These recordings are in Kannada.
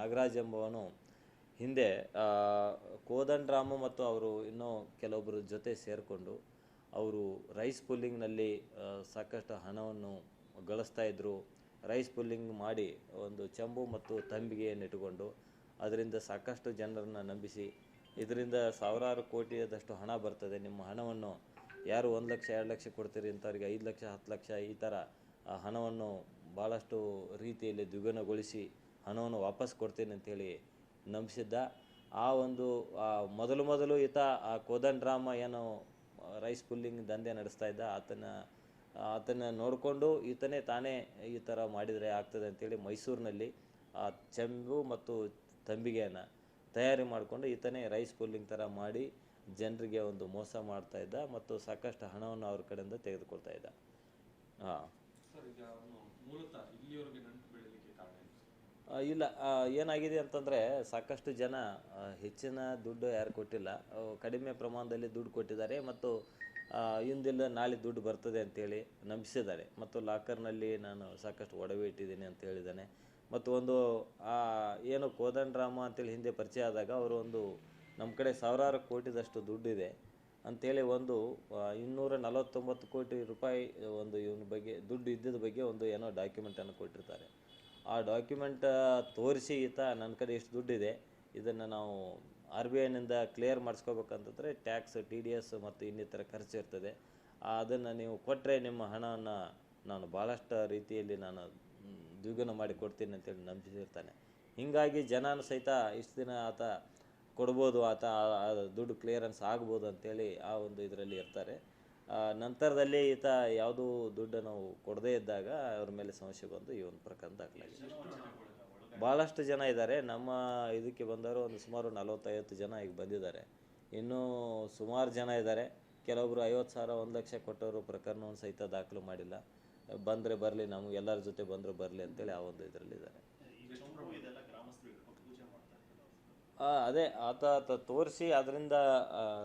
ನಾಗರಾಜ್ ಎಂಬವನು ಹಿಂದೆ ಕೋದನ್ ಕೋದಂಡರಾಮ ಮತ್ತು ಅವರು ಇನ್ನೂ ಕೆಲವೊಬ್ಬರ ಜೊತೆ ಸೇರಿಕೊಂಡು ಅವರು ರೈಸ್ ಪುಲ್ಲಿಂಗ್ನಲ್ಲಿ ಸಾಕಷ್ಟು ಹಣವನ್ನು ಗಳಿಸ್ತಾ ಇದ್ದರು ರೈಸ್ ಪುಲ್ಲಿಂಗ್ ಮಾಡಿ ಒಂದು ಚೆಂಬು ಮತ್ತು ತಂಬಿಗೆಯನ್ನು ಇಟ್ಟುಕೊಂಡು ಅದರಿಂದ ಸಾಕಷ್ಟು ಜನರನ್ನು ನಂಬಿಸಿ, ಇದರಿಂದ ಸಾವಿರಾರು ಕೋಟಿಯದಷ್ಟು ಹಣ ಬರ್ತದೆ. ನಿಮ್ಮ ಹಣವನ್ನು ಯಾರು ಒಂದು ಲಕ್ಷ, ಎರಡು ಲಕ್ಷ ಕೊಡ್ತೀರಿ ಇಂಥವ್ರಿಗೆ ಐದು ಲಕ್ಷ, ಹತ್ತು ಲಕ್ಷ ಈ ಥರ ಹಣವನ್ನು ಭಾಳಷ್ಟು ರೀತಿಯಲ್ಲಿ ದ್ವಿಗುಣಗೊಳಿಸಿ ಹಣವನ್ನು ವಾಪಸ್ ಕೊಡ್ತೀನಿ ಅಂಥೇಳಿ ನಂಬಿಸಿದ್ದ. ಆ ಒಂದು ಮೊದಲು ಮೊದಲು ಈತ ಆ ಕೋದನ್ ರಾಮ ಏನು ರೈಸ್ ಪುಲ್ಲಿಂಗ್ ದಂಧೆ ನಡೆಸ್ತಾ ಇದ್ದ. ಆತನ ಆತನ ನೋಡಿಕೊಂಡು ಈತನೇ ತಾನೇ ಈ ಥರ ಮಾಡಿದರೆ ಆಗ್ತದೆ ಅಂತೇಳಿ ಮೈಸೂರಿನಲ್ಲಿ ಆ ಚೆಂಬು ಮತ್ತು ತಂಬಿಗೆಯನ್ನು ತಯಾರಿ ಮಾಡಿಕೊಂಡು ಈತನೇ ರೈಸ್ ಪುಲ್ಲಿಂಗ್ ಥರ ಮಾಡಿ ಜನರಿಗೆ ಒಂದು ಮೋಸ ಮಾಡ್ತಾ ಇದ್ದ ಮತ್ತು ಸಾಕಷ್ಟು ಹಣವನ್ನು ಅವ್ರ ಕಡೆಯಿಂದ ತೆಗೆದುಕೊಳ್ತಾ ಇದ್ದ. ಹಾಂ ಮೂಲತಃ ಇಲ್ಲ ಏನಾಗಿದೆ ಅಂತಂದರೆ ಸಾಕಷ್ಟು ಜನ ಹೆಚ್ಚಿನ ದುಡ್ಡು ಯಾರು ಕೊಟ್ಟಿಲ್ಲ. ಕಡಿಮೆ ಪ್ರಮಾಣದಲ್ಲಿ ದುಡ್ಡು ಕೊಟ್ಟಿದ್ದಾರೆ ಮತ್ತು ಇಂದಿಲ್ಲ ನಾಳೆ ದುಡ್ಡು ಬರ್ತದೆ ಅಂತೇಳಿ ನಂಬಿಸಿದ್ದಾರೆ. ಮತ್ತು ಲಾಕರ್ನಲ್ಲಿ ನಾನು ಸಾಕಷ್ಟು ಒಡವೆ ಇಟ್ಟಿದ್ದೀನಿ ಅಂತ ಹೇಳಿದ್ದಾನೆ. ಮತ್ತು ಒಂದು ಆ, ಏನು ಕೋದಂಡರಾಮ ಅಂತೇಳಿ ಹಿಂದೆ ಪರಿಚಯ ಆದಾಗ ಅವರು ಒಂದು ನಮ್ಮ ಕಡೆ ಸಾವಿರಾರು ಕೋಟಿದಷ್ಟು ದುಡ್ಡಿದೆ ಅಂಥೇಳಿ ಒಂದು ಇನ್ನೂರ ನಲವತ್ತೊಂಬತ್ತು ಕೋಟಿ ರೂಪಾಯಿ ಒಂದು ಇವನ ಬಗ್ಗೆ ದುಡ್ಡು ಇದ್ದಿದ್ದ ಬಗ್ಗೆ ಒಂದು ಏನೋ ಡಾಕ್ಯುಮೆಂಟನ್ನು ಕೊಟ್ಟಿರ್ತಾರೆ. ಆ ಡಾಕ್ಯುಮೆಂಟ್ ತೋರಿಸಿ ಈತ ನನ್ನ ಕಡೆ ಇಷ್ಟು ದುಡ್ಡಿದೆ. ಇದನ್ನು ನಾವು ಆರ್ ಬಿ ಐನಿಂದ ಕ್ಲಿಯರ್ ಮಾಡಿಸ್ಕೋಬೇಕಂತಂದರೆ ಟ್ಯಾಕ್ಸ್ ಟಿ ಡಿ ಎಸ್ ಮತ್ತು ಇನ್ನಿತರ ಖರ್ಚು ಇರ್ತದೆ. ಅದನ್ನು ನೀವು ಕೊಟ್ಟರೆ ನಿಮ್ಮ ಹಣವನ್ನು ನಾನು ಭಾಳಷ್ಟು ರೀತಿಯಲ್ಲಿ ನಾನು ದ್ವಿಗುಣ ಮಾಡಿ ಕೊಡ್ತೀನಿ ಅಂತೇಳಿ ನಂಬಿಸಿರ್ತಾನೆ. ಹೀಗಾಗಿ ಜನನೂ ಸಹಿತ ಇಷ್ಟು ದಿನ ಆತ ಕೊಡ್ಬೋದು, ಆತ ದುಡ್ಡು ಕ್ಲಿಯರೆನ್ಸ್ ಆಗ್ಬೋದು ಅಂತೇಳಿ ಆ ಒಂದು ಇದರಲ್ಲಿ ಇರ್ತಾರೆ. ನಂತರದಲ್ಲಿ ಈತ ಯಾವುದೂ ದುಡ್ಡನ್ನು ಕೊಡದೇ ಇದ್ದಾಗ ಅವ್ರ ಮೇಲೆ ಸಮಸ್ಯೆ ಬಂದು ಈ ಒಂದು ಪ್ರಕರಣ ದಾಖಲಾಗಿದೆ. ಭಾಳಷ್ಟು ಜನ ಇದ್ದಾರೆ. ನಮ್ಮ ಇದಕ್ಕೆ ಬಂದವರು ಒಂದು ಸುಮಾರು ನಲವತ್ತೈವತ್ತು ಜನ ಈಗ ಬಂದಿದ್ದಾರೆ. ಇನ್ನೂ ಸುಮಾರು ಜನ ಇದ್ದಾರೆ. ಕೆಲವೊಬ್ಬರು ಐವತ್ತು ಸಾವಿರ, ಒಂದು ಲಕ್ಷ ಕೊಟ್ಟವರು ಪ್ರಕರಣವನ್ನು ಸಹಿತ ದಾಖಲು ಮಾಡಿಲ್ಲ. ಬಂದರೆ ಬರಲಿ, ನಮ್ಗೆ ಎಲ್ಲರ ಜೊತೆ ಬಂದರೂ ಬರಲಿ ಅಂತೇಳಿ ಆ ಒಂದು ಇದರಲ್ಲಿದ್ದಾರೆ ಅದೇ, ಆತ ತೋರಿಸಿ, ಅದರಿಂದ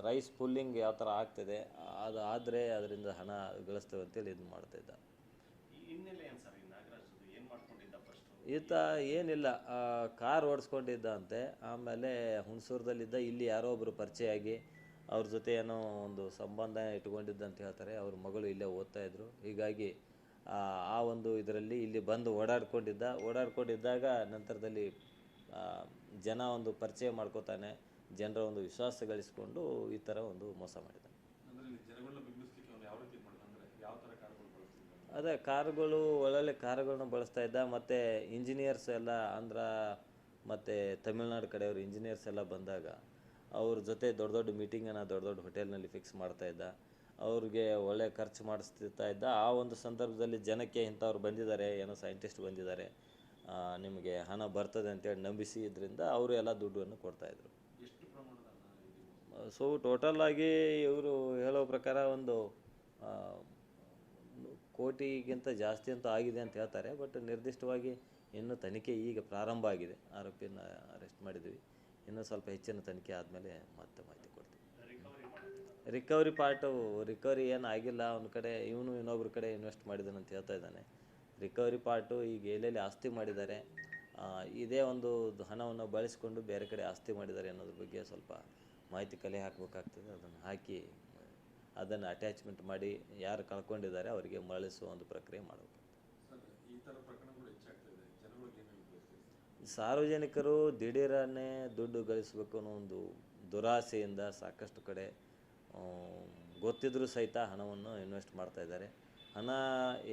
ರೈಸ್ ಪುಲ್ಲಿಂಗ್ ಯಾವ ಥರ ಆಗ್ತದೆ ಅದು ಆದರೆ ಅದರಿಂದ ಹಣ ಗಳಿಸ್ತೇವೆ ಅಂತೇಳಿ ಇದು ಮಾಡ್ತಾ ಇದ್ದ. ಈತ ಏನಿಲ್ಲ ಕಾರ್ ಓಡಿಸ್ಕೊಂಡಿದ್ದ ಅಂತೆ. ಆಮೇಲೆ ಹುಣಸೂರದಲ್ಲಿದ್ದ ಇಲ್ಲಿ ಯಾರೋ ಒಬ್ಬರು ಪರಿಚಯ ಆಗಿ ಅವ್ರ ಜೊತೆ ಏನೋ ಒಂದು ಸಂಬಂಧ ಇಟ್ಕೊಂಡಿದ್ದ ಅಂತ ಹೇಳ್ತಾರೆ. ಅವ್ರ ಮಗಳು ಇಲ್ಲೇ ಓದ್ತಾ ಇದ್ರು. ಹೀಗಾಗಿ ಆ ಒಂದು ಇದರಲ್ಲಿ ಇಲ್ಲಿ ಬಂದು ಓಡಾಡ್ಕೊಂಡಿದ್ದ. ಓಡಾಡ್ಕೊಂಡಿದ್ದಾಗ ನಂತರದಲ್ಲಿ ಜನ ಒಂದು ಪರಿಚಯ ಮಾಡ್ಕೋತಾನೆ ಜನರ ಒಂದು ವಿಶ್ವಾಸ ಗಳಿಸ್ಕೊಂಡು ಈ ಥರ ಒಂದು ಮೋಸ ಮಾಡಿದ್ದಾನೆ ಅದೇ ಕಾರುಗಳು ಒಳ್ಳೊಳ್ಳೆ ಕಾರುಗಳನ್ನ ಬಳಸ್ತಾ ಇದ್ದ, ಮತ್ತು ಇಂಜಿನಿಯರ್ಸ್ ಎಲ್ಲ ಆಂಧ್ರ, ಮತ್ತು ತಮಿಳ್ನಾಡು ಕಡೆಯವರು ಇಂಜಿನಿಯರ್ಸ್ ಎಲ್ಲ ಬಂದಾಗ ಅವ್ರ ಜೊತೆ ದೊಡ್ಡ ದೊಡ್ಡ ಮೀಟಿಂಗನ್ನು ದೊಡ್ಡ ದೊಡ್ಡ ಹೋಟೆಲ್ನಲ್ಲಿ ಫಿಕ್ಸ್ ಮಾಡ್ತಾ ಇದ್ದ. ಅವ್ರಿಗೆ ಒಳ್ಳೆ ಖರ್ಚು ಮಾಡಿಸ್ತಾ ಇದ್ದ. ಆ ಒಂದು ಸಂದರ್ಭದಲ್ಲಿ ಜನಕ್ಕೆ ಇಂಥವ್ರು ಬಂದಿದ್ದಾರೆ, ಏನೋ ಸೈಂಟಿಸ್ಟ್ ಬಂದಿದ್ದಾರೆ ನಿಮಗೆ ಹಣ ಬರ್ತದೆ ಅಂತೇಳಿ ನಂಬಿಸಿ ಇದರಿಂದ ಅವರು ಎಲ್ಲ ದುಡ್ಡನ್ನು ಕೊಡ್ತಾಯಿದ್ರು ಎಷ್ಟು ಪ್ರಮಾಣದ ಹಣ ಇದು ಸೊ ಟೋಟಲ್ ಆಗಿ ಇವರು ಹೇಳೋ ಪ್ರಕಾರ ಒಂದು ಕೋಟಿಗಿಂತ ಜಾಸ್ತಿ ಅಂತ ಆಗಿದೆ ಅಂತ ಹೇಳ್ತಾರೆ. ಬಟ್ ನಿರ್ದಿಷ್ಟವಾಗಿ ಇನ್ನು ತನಿಖೆ ಈಗ ಪ್ರಾರಂಭ ಆಗಿದೆ. ಆರೋಪಿಯನ್ನು ಅರೆಸ್ಟ್ ಮಾಡಿದ್ವಿ. ಇನ್ನೂ ಸ್ವಲ್ಪ ಹೆಚ್ಚಿನ ತನಿಖೆ ಆದಮೇಲೆ ಮತ್ತೆ ಮಾಹಿತಿ ಕೊಡ್ತೀವಿ. ರಿಕವರಿ ಪಾರ್ಟು ರಿಕವರಿ ಏನು ಆಗಿಲ್ಲ. ಅವನ ಕಡೆ ಇವನು ಇನ್ನೊಬ್ಬರ ಕಡೆ ಇನ್ವೆಸ್ಟ್ ಮಾಡಿದ್ದಾನೆ ಅಂತ ಹೇಳ್ತಾ ಇದ್ದಾನೆ. ರಿಕವರಿ ಪಾರ್ಟು ಈಗ ಎಲ್ಲೆಲ್ಲಿ ಆಸ್ತಿ ಮಾಡಿದ್ದಾರೆ? ಇದೇ ಒಂದು ಹಣವನ್ನು ಬಳಸಿಕೊಂಡು ಬೇರೆ ಕಡೆ ಆಸ್ತಿ ಮಾಡಿದ್ದಾರೆ ಅನ್ನೋದ್ರ ಬಗ್ಗೆ ಸ್ವಲ್ಪ ಮಾಹಿತಿ ಕಲೆ ಹಾಕಬೇಕಾಗ್ತದೆ, ಅದನ್ನು ಹಾಕಿ, ಅದನ್ನು ಅಟ್ಯಾಚ್ಮೆಂಟ್ ಮಾಡಿ ಯಾರು ಕಳ್ಕೊಂಡಿದ್ದಾರೆ ಅವರಿಗೆ ಮರಳಿಸುವ ಒಂದು ಪ್ರಕ್ರಿಯೆ ಮಾಡಬೇಕು. ಸಾರ್ವಜನಿಕರು ದಿಢೀರನ್ನೇ ದುಡ್ಡು ಗಳಿಸಬೇಕು ಅನ್ನೋ ಒಂದು ದುರಾಸೆಯಿಂದ ಸಾಕಷ್ಟು ಕಡೆ ಗೊತ್ತಿದ್ದರೂ ಸಹಿತ ಹಣವನ್ನು ಇನ್ವೆಸ್ಟ್ ಮಾಡ್ತಾ ಇದ್ದಾರೆ. ಹಣ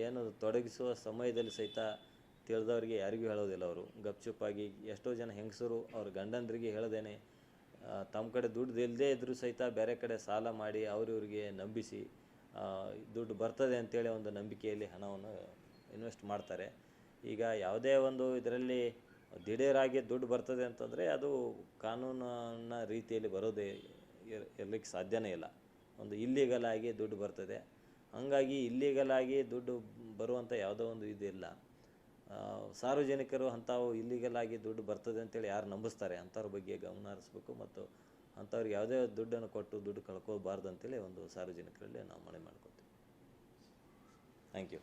ಏನು ತೊಡಗಿಸುವ ಸಮಯದಲ್ಲಿ ಸಹಿತ ತಿಳಿದವರಿಗೆ ಯಾರಿಗೂ ಹೇಳೋದಿಲ್ಲ ಅವರು. ಗಪ್ಚುಪ್ಪಾಗಿ ಎಷ್ಟೋ ಜನ ಹೆಂಗಸರು ಅವ್ರ ಗಂಡಂದ್ರಿಗೆ ಹೇಳದೇನೆ ತಮ್ಮ ಕಡೆ ದುಡ್ಡು ಇಲ್ಲದೇ ಇದ್ದರೂ ಸಹಿತ ಬೇರೆ ಕಡೆ ಸಾಲ ಮಾಡಿ ಅವ್ರಿವ್ರಿಗೆ ನಂಬಿಸಿ ದುಡ್ಡು ಬರ್ತದೆ ಅಂತೇಳಿ ಒಂದು ನಂಬಿಕೆಯಲ್ಲಿ ಹಣವನ್ನು ಇನ್ವೆಸ್ಟ್ ಮಾಡ್ತಾರೆ. ಈಗ ಯಾವುದೇ ಒಂದು ಇದರಲ್ಲಿ ದಿಢೀರಾಗಿ ದುಡ್ಡು ಬರ್ತದೆ ಅಂತಂದರೆ ಅದು ಕಾನೂನನ್ನ ರೀತಿಯಲ್ಲಿ ಬರೋದೇ ಇರಲಿಕ್ಕೆ ಸಾಧ್ಯನೇ ಇಲ್ಲ. ಒಂದು ಇಲ್ಲೀಗಲ್ ಆಗಿ ದುಡ್ಡು ಬರ್ತದೆ. ಹಂಗಾಗಿ ಇಲ್ಲೀಗಲ್ ಆಗಿ ದುಡ್ಡು ಬರುವಂಥ ಯಾವುದೋ ಒಂದು ಇದಿಲ್ಲ. ಸಾರ್ವಜನಿಕರು ಅಂಥವು ಇಲ್ಲಿಗಲ್ ಆಗಿ ದುಡ್ಡು ಬರ್ತದೆ ಅಂತೇಳಿ ಯಾರು ನಂಬಿಸ್ತಾರೆ? ಅಂಥವ್ರ ಬಗ್ಗೆ ಗಮನ ಹರಿಸ್ಬೇಕು ಮತ್ತು ಅಂಥವ್ರಿಗೆ ಯಾವುದೇ ದುಡ್ಡನ್ನು ಕೊಟ್ಟು ದುಡ್ಡು ಕಳ್ಕೋಬಾರ್ದು ಅಂತೇಳಿ ಒಂದು ಸಾರ್ವಜನಿಕರಲ್ಲಿ ನಾವು ಮನವಿ ಮಾಡ್ಕೊತೀವಿ ಥ್ಯಾಂಕ್ ಯು